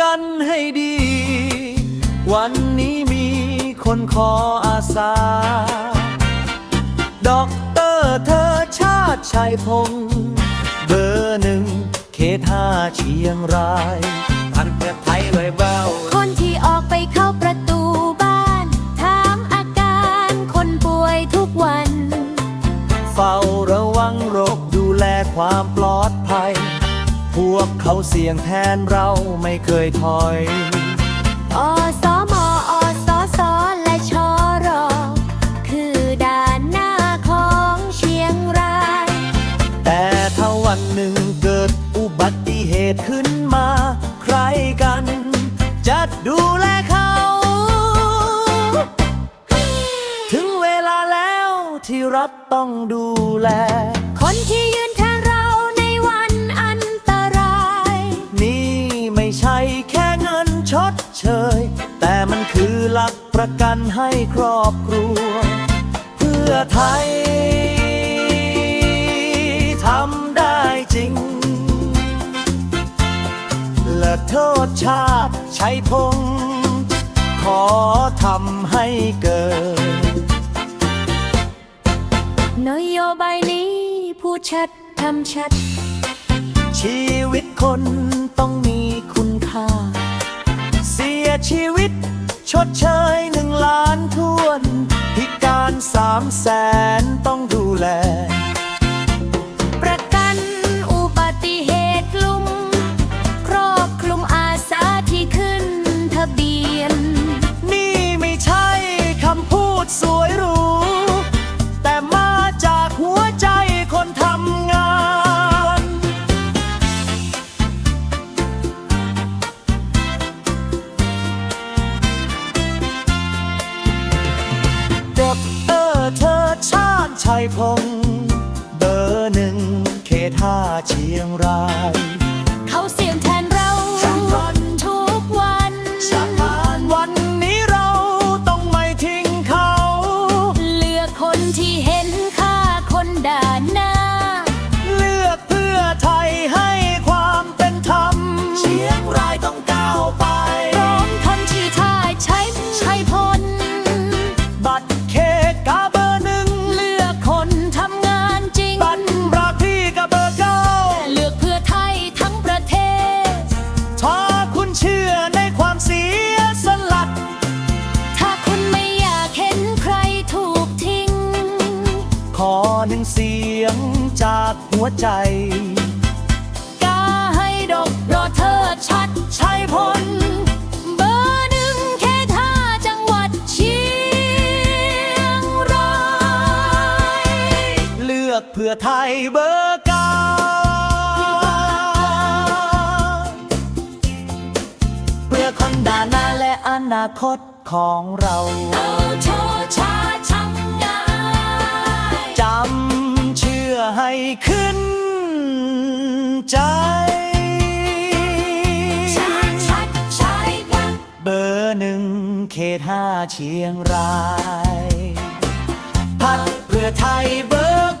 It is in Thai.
กันให้ดี วันนี้มีคนขออาสาด็อกเตอร์เธอชาติชายพงศ์เบอร์หนึ่งเขตห้าเชียงราย ทันเพื่อไทยเลยเบาคนที่ออกไปเข้าประ วกเขาเสี่ยงแทนเราไม่เคยถอย อสมอสสและชอรอคือด่านหน้าของเชียงราย แต่ถ้าวันหนึ่งเกิดอุบัติเหตุขึ้นมา ใครกัน จะดูแลเขา ถึงเวลาแล้วที่รัฐต้องดูแล คนที่ยืน หลักประกันให้ครอบครัว เพื่อไทยทำได้จริง และโทษชาติใช้พง ขอทำให้เกิด นโยบายนี้พูดชัดทำชัด ชีวิตคนต้องมี สามแสนต้องดูแลายพง เบอร์หนึ่งเขตห้าเชียงราย หนึ่งเสียงจากหัวใจ กาให้ดกรอเธอชัดใช้พล เบอร์หนึ่งเขตห้าจังหวัดเชียงราย เลือกเพื่อไทยเบอร์เก้าเพื่อคนด่านหน้าและอนาคตของเรา เอาโชว์ชั ให้ขึ้นใจ เบอร์หนึ่งเขตห้าเชียงราย พักเพื่อไทยเบอร์